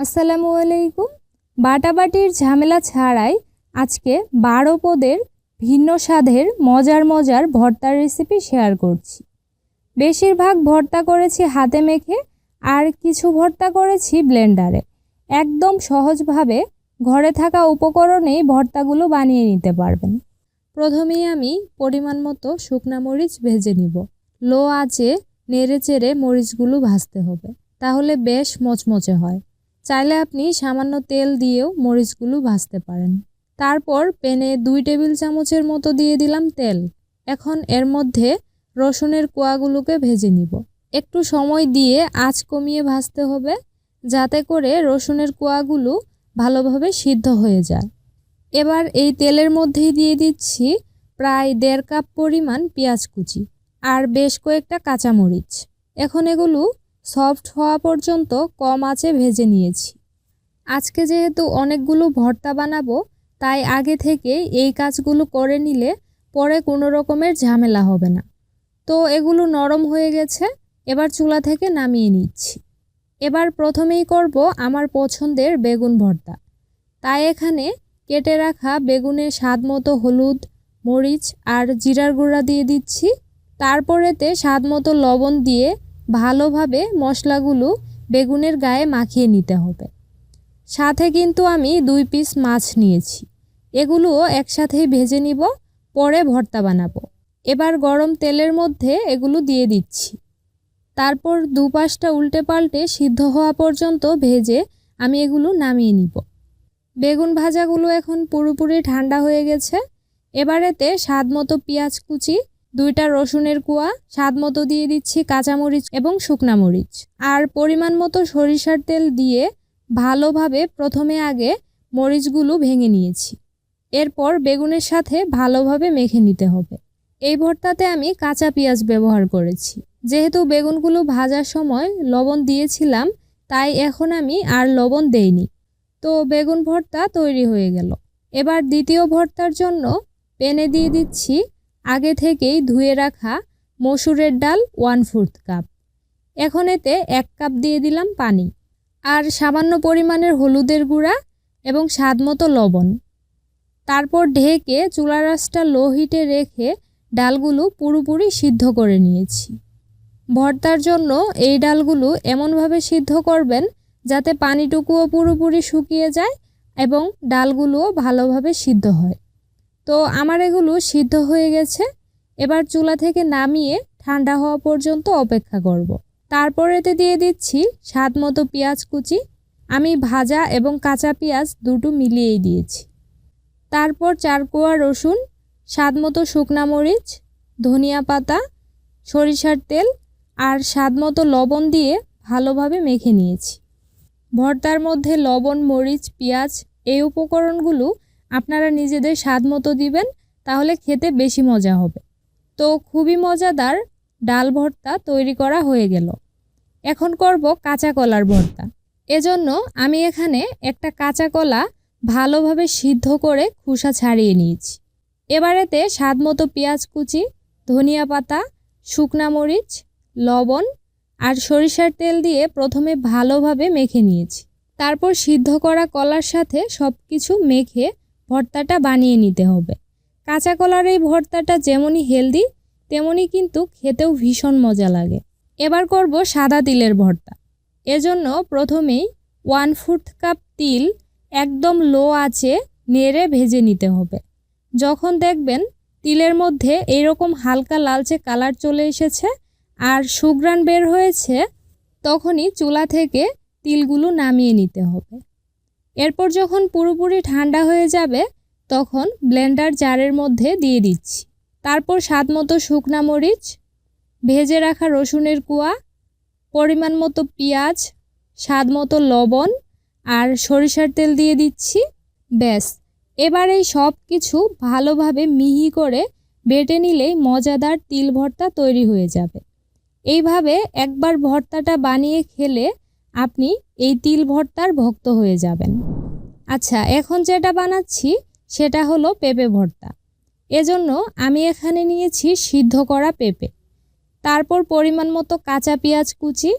আসসালামু আলাইকুম। বাটাবাটির ঝামেলা ছাড়াই আজকে বারো পদের ভিন্ন স্বাদের মজার মজার ভর্তার রেসিপি শেয়ার করছি। বেশিরভাগ ভর্তা করেছি হাতে মেখে, আর কিছু ভর্তা করেছি ব্লেন্ডারে একদম সহজভাবে ঘরে থাকা উপকরণেই ভর্তাগুলো বানিয়ে নিতে পারবেন। প্রথমেই আমি পরিমাণ মতো শুকনা মরিচ ভেজে নিব। লো আঁচে নেড়ে চেড়ে মরিচগুলো ভাজতে হবে। তাহলে বেশ মচমচে হয়। চাইলে আপনি সামান্য তেল দিয়েও মরিচগুলো ভাজতে পারেন। তারপর প্যানে দুই টেবিল চামচের মতো দিয়ে দিলাম তেল। এখন এর মধ্যে রসুনের কোয়াগুলোকে ভেজে নিব। একটু সময় দিয়ে আঁচ কমিয়ে ভাজতে হবে, যাতে করে রসুনের কোয়াগুলো ভালোভাবে সিদ্ধ হয়ে যায়। এবার এই তেলের মধ্যেই দিয়ে দিচ্ছি প্রায় দেড় কাপ পরিমাণ পেঁয়াজ কুচি আর বেশ কয়েকটা কাঁচামরিচ। এখন এগুলো সফট হওয়া পর্যন্ত কম আঁচে ভেজে নিয়েছি। আজকে যেহেতু অনেকগুলো ভর্তা বানাবো, তাই আগে থেকে এই কাজগুলো করে নিলে পরে কোনো রকমের ঝামেলা হবে না। তো এগুলো নরম হয়ে গেছে, এবার চুলা থেকে নামিয়ে নিচ্ছি। এবার প্রথমেই করব আমার পছন্দের বেগুন ভর্তা। তাই এখানে কেটে রাখা বেগুনে স্বাদ মতো হলুদ, মরিচ আর জিরার গুঁড়া দিয়ে দিচ্ছি। তারপরেতে স্বাদ মতো লবণ দিয়ে ভালোভাবে মশলাগুলো বেগুনের গায়ে মাখিয়ে নিতে হবে। সাথে কিন্তু আমি দুই পিস মাছ নিয়েছি। এগুলোও একসাথেই ভেজে নিব, পরে ভর্তা বানাবো। এবার গরম তেলের মধ্যে এগুলো দিয়ে দিচ্ছি। তারপর দুপাশটা উল্টে পাল্টে সিদ্ধ হওয়া পর্যন্ত ভেজে আমি এগুলো নামিয়ে নিব। বেগুন ভাজাগুলো এখন পুরোপুরি ঠান্ডা হয়ে গেছে। এবারেতে স্বাদ মতো পেঁয়াজ কুচি দুইটা রসুনের কুয়া, স্বাদ মতো দিয়ে দিচ্ছি কাঁচামরিচ এবং শুকনা মরিচ। আর পরিমাণ মতো সরিষার তেল দিয়ে ভালোভাবে প্রথমে আগে মরিচগুলো ভেঙে নিয়েছি। এরপর বেগুনের সাথে ভালোভাবে মেখে নিতে হবে। এই ভর্তাতে আমি কাঁচা পেঁয়াজ ব্যবহার করেছি। যেহেতু বেগুনগুলো ভাজার সময় লবণ দিয়েছিলাম, তাই এখন আমি আর লবণ দেইনি। তো বেগুন ভর্তা তৈরি হয়ে গেল। এবার দ্বিতীয় ভর্তার জন্য পেনে দিয়ে দিচ্ছি আগে থেকেই ধুয়ে রাখা মসুরের ডাল ওয়ান ফোর্থ কাপ। এখন এতে এক কাপ দিয়ে দিলাম পানি আর সামান্য পরিমাণের হলুদের গুঁড়া এবং স্বাদ মতো লবণ। তারপর ঢেকে চুলা রাসটা লো হিটে রেখে ডালগুলো পুরোপুরি সিদ্ধ করে নিয়েছি। ভর্তার জন্য এই ডালগুলো এমনভাবে সিদ্ধ করবেন যাতে পানিটুকুও পুরোপুরি শুকিয়ে যায় এবং ডালগুলোও ভালোভাবে সিদ্ধ হয়। তো আমার এগুলো সিদ্ধ হয়ে গেছে। এবার চুলা থেকে নামিয়ে ঠান্ডা হওয়া পর্যন্ত অপেক্ষা করব। তারপর এতে দিয়ে দিচ্ছি স্বাদ মতো পেঁয়াজ কুচি। আমি ভাজা এবং কাঁচা পেঁয়াজ দুটো মিলিয়েই দিয়েছি। তারপর চার কোয়া রসুন, স্বাদ মতো শুকনা মরিচ, ধনিয়া পাতা, সরিষার তেল আর স্বাদ মতো লবণ দিয়ে ভালোভাবে মেখে নিয়েছি। ভর্তার মধ্যে লবণ, মরিচ, পেঁয়াজ এই উপকরণগুলো আপনারা নিজেদের স্বাদ মতো দিবেন, তাহলে খেতে বেশি মজা হবে। তো খুবই মজাদার ডাল ভর্তা তৈরি করা হয়ে গেল। এখন করব কাঁচা কলার ভর্তা। এজন্য আমি এখানে একটা কাঁচা কলা ভালোভাবে সিদ্ধ করে খোসা ছাড়িয়ে নিয়েছি। এবারেতে স্বাদ মতো পেঁয়াজ কুচি, ধনিয়া পাতা, শুকনা মরিচ, লবণ আর সরিষার তেল দিয়ে প্রথমে ভালোভাবে মেখে নিয়েছি। তারপর সিদ্ধ করা কলার সাথে সব কিছু মেখে ভর্তাটা বানিয়ে নিতে হবে। কাঁচা কলার এই ভর্তাটা যেমনই হেলদি, তেমনই কিন্তু খেতেও ভীষণ মজা লাগে। এবার করব সাদা তিলের ভর্তা। এজন্য প্রথমেই ওয়ান ফুট কাপ তিল একদম লো আছে নেড়ে ভেজে নিতে হবে। যখন দেখবেন তিলের মধ্যে এরকম হালকা লালচে কালার চলে এসেছে আর সুগ্রান বের হয়েছে, তখনই চুলা থেকে তিলগুলো নামিয়ে নিতে হবে। এরপর যখন পুরোপুরি ঠান্ডা হয়ে যাবে, তখন ব্লেন্ডার জারের মধ্যে দিয়ে দিচ্ছি। তারপর স্বাদ মতো শুকনা মরিচ, ভেজে রাখা রসুনের কুয়া, পরিমাণ মতো পেঁয়াজ, স্বাদ মতো লবণ আর সরিষার তেল দিয়ে দিচ্ছি। ব্যাস, এবার এই সব কিছু ভালোভাবে মিহি করে বেটে নিলেই মজাদার তিল ভর্তা তৈরি হয়ে যাবে। এইভাবে একবার ভর্তাটা বানিয়ে খেলে আপনি এই তিল ভর্তার ভক্ত হয়ে যাবেন। আচ্ছা এখন যেটা বানাচ্ছি সেটা হলো পেঁপে ভর্তা। এজন্য আমি এখানে নিয়েছি সিদ্ধ করা পেঁপে। তারপর পরিমাণ মতো কাঁচা পেঁয়াজ কুচি,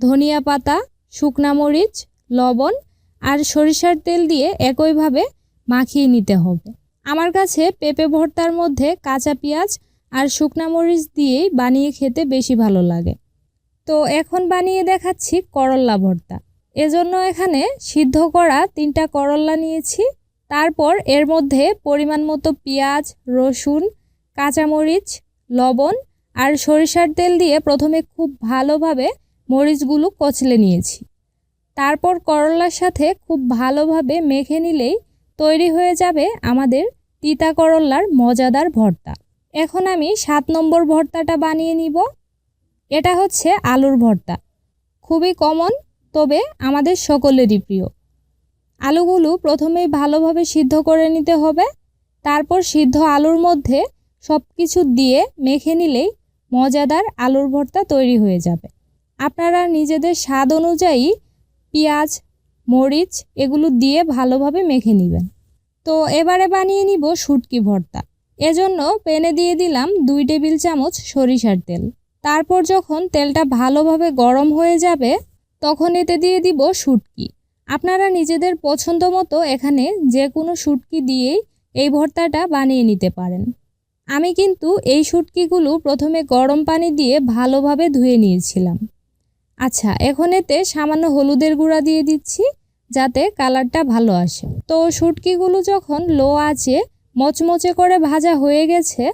ধনিয়া পাতা, শুকনা মরিচ, লবণ আর সরিষার তেল দিয়ে একইভাবে মাখিয়ে নিতে হবে। আমার কাছে পেঁপে ভর্তার মধ্যে কাঁচা পেঁয়াজ আর শুকনা মরিচ দিয়েই বানিয়ে খেতে বেশি ভালো লাগে। তো এখন বানিয়ে দেখাচ্ছি করল্লা ভর্তা। এজন্য এখানে সিদ্ধ করা তিনটা করল্লা নিয়েছি। তারপর এর মধ্যে পরিমাণ মতো পেঁয়াজ, রসুন, কাঁচামরিচ, লবণ আর সরিষার তেল দিয়ে প্রথমে খুব ভালোভাবে মরিচগুলো কচলে নিয়েছি। তারপর করলার সাথে খুব ভালোভাবে মেখে নিলেই তৈরি হয়ে যাবে আমাদের তিতা করল্লার মজাদার ভর্তা। এখন আমি সাত নম্বর ভর্তাটা বানিয়ে নিব। এটা হচ্ছে আলুর ভর্তা। খুবই কমন তবে আমাদের সকলেরই প্রিয়। আলুগুলো প্রথমেই ভালোভাবে সিদ্ধ করে নিতে হবে, তারপর সিদ্ধ আলুর মধ্যে সব কিছু দিয়ে মেখে নিলেই মজাদার আলুর ভর্তা তৈরি হয়ে যাবে। আপনারা নিজেদের স্বাদ অনুযায়ী পেঁয়াজ, মরিচ এগুলো দিয়ে ভালোভাবে মেখে নেবেন। তো এবারে বানিয়ে নিব শুটকি ভর্তা। এজন্য প্যানে দিয়ে দিলাম দুই টেবিল চামচ সরিষার তেল। তারপর যখন তেলটা ভালোভাবে গরম হয়ে যাবে তখন এতে দিয়ে দিব শুটকি। আপনারা নিজেদের পছন্দ মতো এখানে যে কোনো শুটকি দিয়েই এই ভর্তাটা বানিয়ে নিতে পারেন। আমি কিন্তু এই শুটকিগুলো প্রথমে গরম পানি দিয়ে ভালোভাবে ধুয়ে নিয়েছিলাম। আচ্ছা এখন এতে সামান্য হলুদের গুঁড়া দিয়ে দিচ্ছি যাতে কালারটা ভালো আসে। তো শুটকিগুলো যখন লো আছে মচমচে করে ভাজা হয়ে গেছে,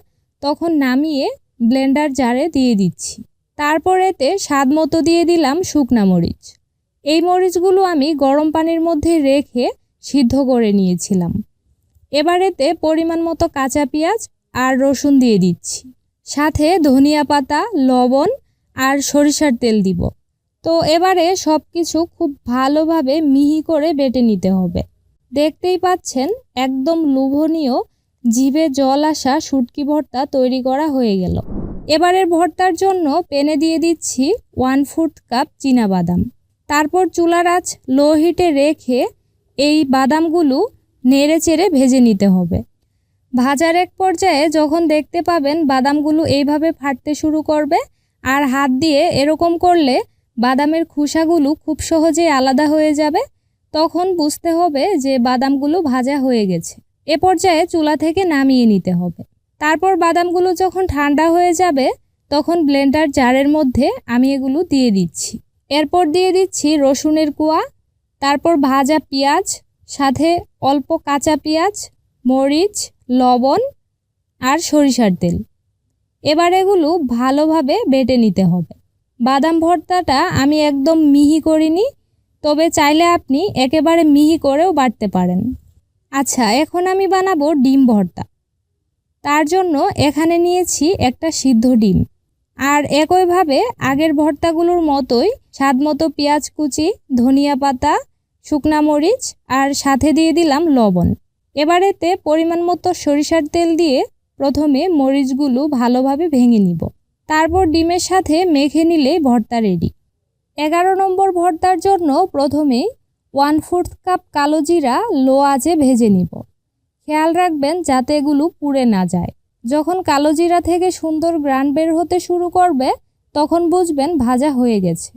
তখন নামিয়ে ব্লেন্ডার জারে দিয়ে দিচ্ছি। তারপর এতে স্বাদ মতো দিয়ে দিলাম শুকনা মরিচ। এই মরিচগুলো আমি গরম পানির মধ্যে রেখে সিদ্ধ করে নিয়েছিলাম। এবার এতে পরিমাণ মতো কাঁচা পেঁয়াজ আর রসুন দিয়ে দিচ্ছি। সাথে ধনিয়া পাতা, লবণ আর সরিষার তেল দিব। তো এবারে সব কিছু খুব ভালোভাবে মিহি করে বেটে নিতে হবে। দেখতেই পাচ্ছেন, একদম লোভনীয়, জিভে জল আসা শুটকি ভর্তা তৈরি করা হয়ে গেল। এবারের ভর্তার জন্য পেনে দিয়ে দিচ্ছি ওয়ান ফুট কাপ বাদাম। তারপর চুলার আঁচ লো হিটে রেখে এই বাদামগুলো নেড়ে চেড়ে ভেজে নিতে হবে। ভাজার এক পর্যায়ে যখন দেখতে পাবেন বাদামগুলো এইভাবে ফাটতে শুরু করবে আর হাত দিয়ে এরকম করলে বাদামের খোসাগুলো খুব সহজেই আলাদা হয়ে যাবে, তখন বুঝতে হবে যে বাদামগুলো ভাজা হয়ে গেছে। এ পর্যায়ে চুলা থেকে নামিয়ে নিতে হবে। তারপর বাদামগুলো যখন ঠান্ডা হয়ে যাবে, তখন ব্লেন্ডার জারের মধ্যে আমি এগুলো দিয়ে দিচ্ছি। এরপর দিয়ে দিচ্ছি রসুনের কুয়া, তারপর ভাজা পেঁয়াজ, সাথে অল্প কাঁচা পেঁয়াজ, মরিচ, লবণ আর সরিষার তেল। এবার এগুলো ভালোভাবে বেটে নিতে হবে। বাদাম ভর্তাটা আমি একদম মিহি করিনি, তবে চাইলে আপনি একেবারে মিহি করেও বাটতে পারেন। আচ্ছা এখন আমি বানাবো ডিম ভর্তা। তার জন্য এখানে নিয়েছি একটা সিদ্ধ ডিম। আর একইভাবে আগের ভর্তাগুলোর মতোই স্বাদ মতো পেঁয়াজ কুচি, ধনিয়া পাতা, শুকনা মরিচ আর সাথে দিয়ে দিলাম লবণ। এবার এতে পরিমাণ মতো সরিষার তেল দিয়ে প্রথমে মরিচগুলো ভালোভাবে ভেঙে নিব। তারপর ডিমের সাথে মেখে নিলেই ভর্তা রেডি এগারো নম্বর ভর্তার জন্য প্রথমে ওয়ান ফোর্থ কাপ কালো জিরা লো আঁচে ভেজে নিব। খেয়াল রাখবেন যাতে এগুলো পুড়ে না যায়। যখন কালো জিরা থেকে সুন্দর গ্রান বের হতে শুরু করবে, তখন বুঝবেন ভাজা হয়ে গেছে।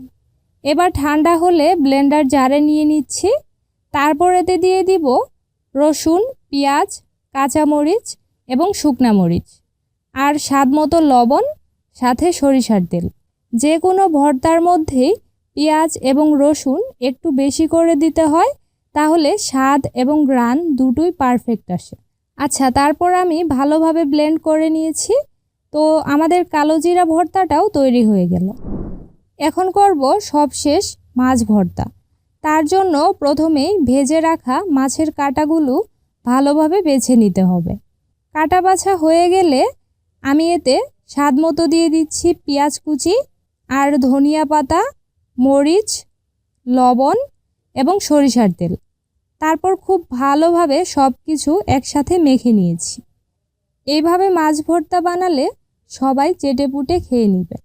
এবার ঠান্ডা হলে ব্লেন্ডার জারে নিয়ে নিচ্ছি। তারপর এতে দিয়ে দিব রসুন, পেঁয়াজ, কাঁচামরিচ এবং শুকনা মরিচ। আর স্বাদ মতো লবণ, সাথে সরিষার তেল। যে কোনো ভর্তার মধ্যেই পেঁয়াজ এবং রসুন একটু বেশি করে দিতে হয় তাহলে স্বাদ এবং গ্রান দুটোই পারফেক্ট আসে। আচ্ছা তারপর আমি ভালোভাবে ব্লেন্ড করে নিয়েছি। তো আমাদের কালো জিরা ভর্তাটাও তৈরি হয়ে গেল। এখন করব সবশেষ মাছ ভর্তা। তার জন্য প্রথমেই ভেজে রাখা মাছের কাটাগুলো ভালোভাবে বেছে নিতে হবে। কাটা বাছা হয়ে গেলে আমি এতে স্বাদ মতো দিয়ে দিচ্ছি পেঁয়াজ কুচি আর ধনিয়া পাতা, মরিচ, লবণ এবং সরিষার তেল। তারপর খুব ভালোভাবে সব কিছু একসাথে মেখে নিয়েছি। এইভাবে মাছ ভর্তা বানালে সবাই চেটে পুটে খেয়ে নেবে।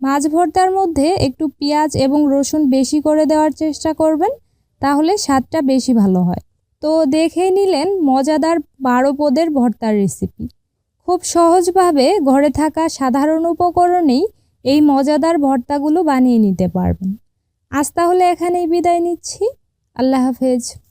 মাছ ভর্তার মধ্যে একটু পেঁয়াজ এবং রসুন বেশি করে দেওয়ার চেষ্টা করবেন, তাহলে স্বাদটা বেশি ভালো হয়। তো দেখে নিলেন মজাদার বারো পদের ভর্তার রেসিপি। খুব সহজভাবে ঘরে থাকা সাধারণ উপকরণেই এই মজাদার ভর্তাগুলো বানিয়ে নিতে পারবেন। আজ তাহলে এখানেই বিদায় নিচ্ছি। আল্লাহ হাফেজ।